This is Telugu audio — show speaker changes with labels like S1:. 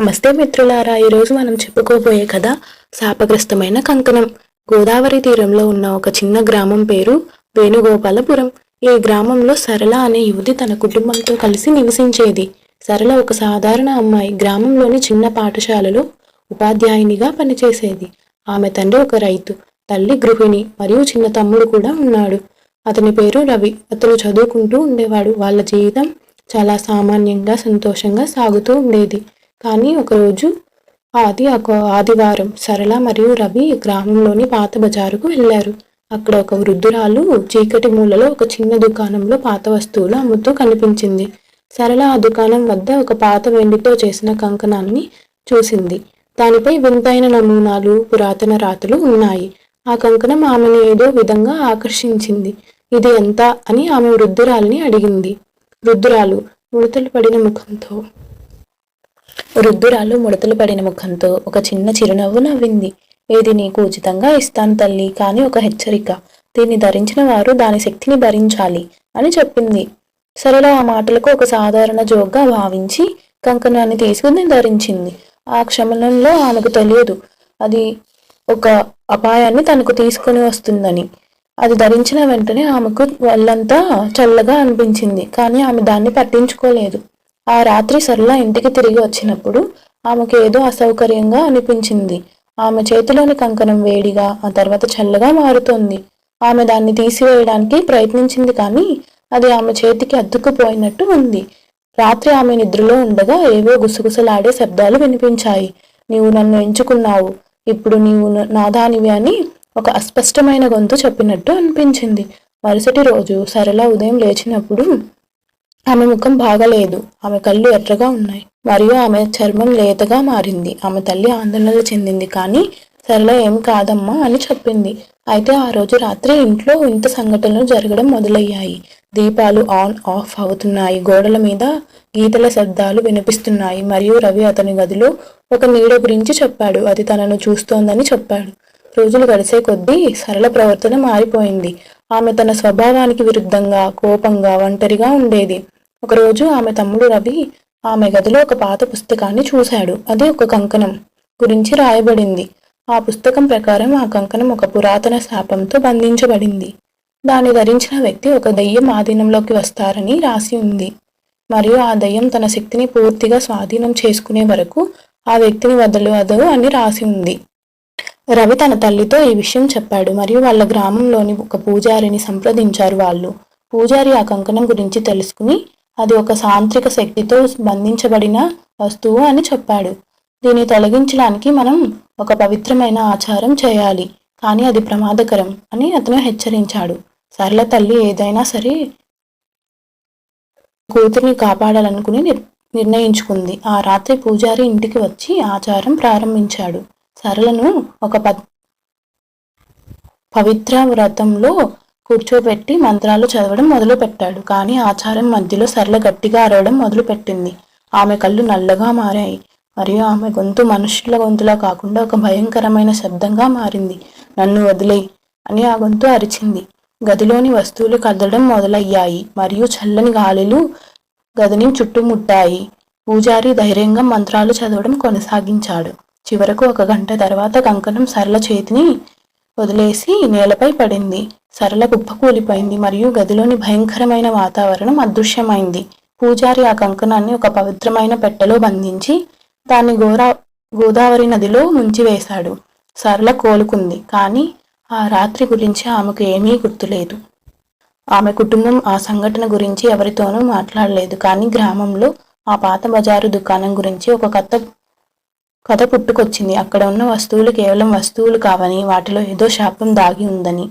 S1: నమస్తే మిత్రులారా ఈరోజు మనం చెప్పుకోబోయే కథ శాపగ్రస్తమైన కంకణం. గోదావరి తీరంలో ఉన్న ఒక చిన్న గ్రామం పేరు వేణుగోపాలపురం. ఈ గ్రామంలో సరళ అనే యువతి తన కుటుంబంతో కలిసి నివసించేది. సరళ ఒక సాధారణ అమ్మాయి గ్రామంలోని చిన్న పాఠశాలలో ఉపాధ్యాయునిగా పనిచేసేది. ఆమె తండ్రి ఒక రైతు తల్లి గృహిణి మరియు చిన్న తమ్ముడు కూడా ఉన్నాడు. అతని పేరు రవి. అతను చదువుకుంటూ ఉండేవాడు. వాళ్ళ జీవితం చాలా సామాన్యంగా సంతోషంగా సాగుతూ ఉండేది. కానీ ఒకరోజు ఆది ఒక ఆదివారం సరళ మరియు రవి గ్రామంలోని పాత బజారుకు వెళ్ళారు. అక్కడ ఒక వృద్ధురాలు చీకటి మూలలో ఒక చిన్న దుకాణంలో పాత వస్తువులు అమ్ముతూ కనిపించింది. సరళ ఆ దుకాణం వద్ద ఒక పాత వెండితో చేసిన కంకణాన్ని చూసింది. దానిపై వింతైన నమూనాలు పురాతన రాతలు ఉన్నాయి. ఆ కంకణం ఆమెను ఏదో విధంగా ఆకర్షించింది. ఇది ఎంత అని ఆమె వృద్ధురాలిని అడిగింది. వృద్ధురాలు ముడతలు పడిన ముఖంతో వృద్ధురాలు ముడతలు పడిన ముఖంతో ఒక చిన్న చిరునవ్వు నవ్వింది. ఇది నీకు ఉచితంగా ఇస్తాను తల్లి కానీ ఒక హెచ్చరిక. దీన్ని ధరించిన వారు దాని శక్తిని భరించాలి అని చెప్పింది. సరళ ఆ మాటలకు ఒక సాధారణ జోక్గా భావించి కంకణాన్ని తీసుకుని ధరించింది. ఆ క్షమణంలో ఆమెకు తెలియదు. అది ఒక అపాయాన్ని తనకు తీసుకుని వస్తుందని. అది ధరించిన వెంటనే ఆమెకు వాళ్ళంతా చల్లగా అనిపించింది కానీ ఆమె దాన్ని పట్టించుకోలేదు. ఆ రాత్రి సరళ ఇంటికి తిరిగి వచ్చినప్పుడు ఆమెకు ఏదో అసౌకర్యంగా అనిపించింది. ఆమె చేతిలోని కంకణం వేడిగా ఆ తర్వాత చల్లగా మారుతోంది. ఆమె దాన్ని తీసివేయడానికి ప్రయత్నించింది కానీ అది ఆమె చేతికి అద్దుకుపోయినట్టు ఉంది. రాత్రి ఆమె నిద్రలో ఉండగా ఏవో గుసగుసలాడే శబ్దాలు వినిపించాయి. నీవు నన్ను ఎంచుకున్నావు. ఇప్పుడు నీవు నాదానివి అని ఒక అస్పష్టమైన గొంతు చెప్పినట్టు అనిపించింది. మరుసటి రోజు సరళ ఉదయం లేచినప్పుడు ఆమె ముఖం బాగలేదు. ఆమె కళ్ళు ఎర్రగా ఉన్నాయి. మరియు ఆమె చర్మం లేతగా మారింది. ఆమె తల్లి ఆందోళనలు చెందింది. కానీ సరళ ఏం కాదమ్మా అని చెప్పింది. అయితే ఆ రోజు రాత్రి ఇంట్లో ఇంత సంఘటనలు జరగడం మొదలయ్యాయి. దీపాలు ఆన్ ఆఫ్ అవుతున్నాయి. గోడల మీద గీతల శబ్దాలు వినిపిస్తున్నాయి. మరియు రవి అతని గదిలో ఒక నీడ గురించి చెప్పాడు. అది తనను చూస్తోందని చెప్పాడు. రోజులు గడిచే కొద్దీ సరళ ప్రవర్తన మారిపోయింది. ఆమె తన స్వభావానికి విరుద్ధంగా కోపంగా ఒంటరిగా ఉండేది. ఒకరోజు ఆమె తమ్ముడు రవి ఆమె గదిలో ఒక పాత పుస్తకాన్ని చూశాడు. అది ఒక కంకణం గురించి రాయబడింది. ఆ పుస్తకం ప్రకారం ఆ కంకణం ఒక పురాతన శాపంతో బంధించబడింది. దాన్ని ధరించిన వ్యక్తి ఒక దయ్యం ఆధీనంలోకి వస్తారని రాసి ఉంది. మరియు ఆ దయ్యం తన శక్తిని పూర్తిగా స్వాధీనం చేసుకునే వరకు ఆ వ్యక్తిని వదలవదు అని రాసి ఉంది. రవి తన తల్లితో ఈ విషయం చెప్పాడు. మరియు వాళ్ళ గ్రామంలోని ఒక పూజారిని సంప్రదించారు వాళ్ళు. పూజారి ఆ కంకణం గురించి తెలుసుకుని అది ఒక సాంత్రిక శక్తితో బంధించబడిన వస్తువు అని చెప్పాడు. దీన్ని తొలగించడానికి మనం ఒక పవిత్రమైన ఆచారం చేయాలి కానీ అది ప్రమాదకరం అని అతను హెచ్చరించాడు. సరళ తల్లి ఏదైనా సరే కూతుర్ని కాపాడాలనుకుని నిర్ణయించుకుంది. ఆ రాత్రి పూజారి ఇంటికి వచ్చి ఆచారం ప్రారంభించాడు. సరళను ఒక పవిత్ర వ్రతంలో కూర్చోబెట్టి మంత్రాలు చదవడం మొదలుపెట్టాడు. కానీ ఆచారం మధ్యలో సరళ గట్టిగా అరవడం మొదలుపెట్టింది. ఆమె కళ్ళు నల్లగా మారాయి. మరియు ఆమె గొంతు మనుషుల గొంతులా కాకుండా ఒక భయంకరమైన శబ్దంగా మారింది. నన్ను వదిలేయి అని ఆ గొంతు అరిచింది. గదిలోని వస్తువులు కదలడం మొదలయ్యాయి. మరియు చల్లని గాలులు గదిని చుట్టుముట్టాయి. పూజారి ధైర్యంగా మంత్రాలు చదవడం కొనసాగించాడు. చివరకు ఒక గంట తర్వాత కంకణం సరళ చేతిని వదిలేసి నేలపై పడింది. సరళ కుప్పకూలిపోయింది మరియు గదిలోని భయంకరమైన వాతావరణం అదృశ్యమైంది. పూజారి ఆ కంకణాన్ని ఒక పవిత్రమైన పెట్టెలో బంధించి దాన్ని గోరా గోదావరి నదిలో ముంచివేశాడు సరళ కోలుకుంది కానీ ఆ రాత్రి గురించి ఆమెకు ఏమీ గుర్తులేదు. ఆమె కుటుంబం ఆ సంఘటన గురించి ఎవరితోనూ మాట్లాడలేదు కానీ గ్రామంలో ఆ పాత బజారు దుకాణం గురించి ఒక కథ కథ పుట్టుకొచ్చింది. అక్కడ ఉన్న వస్తువులు కేవలం వస్తువులు కావని వాటిలో ఏదో శాపం దాగి ఉందని.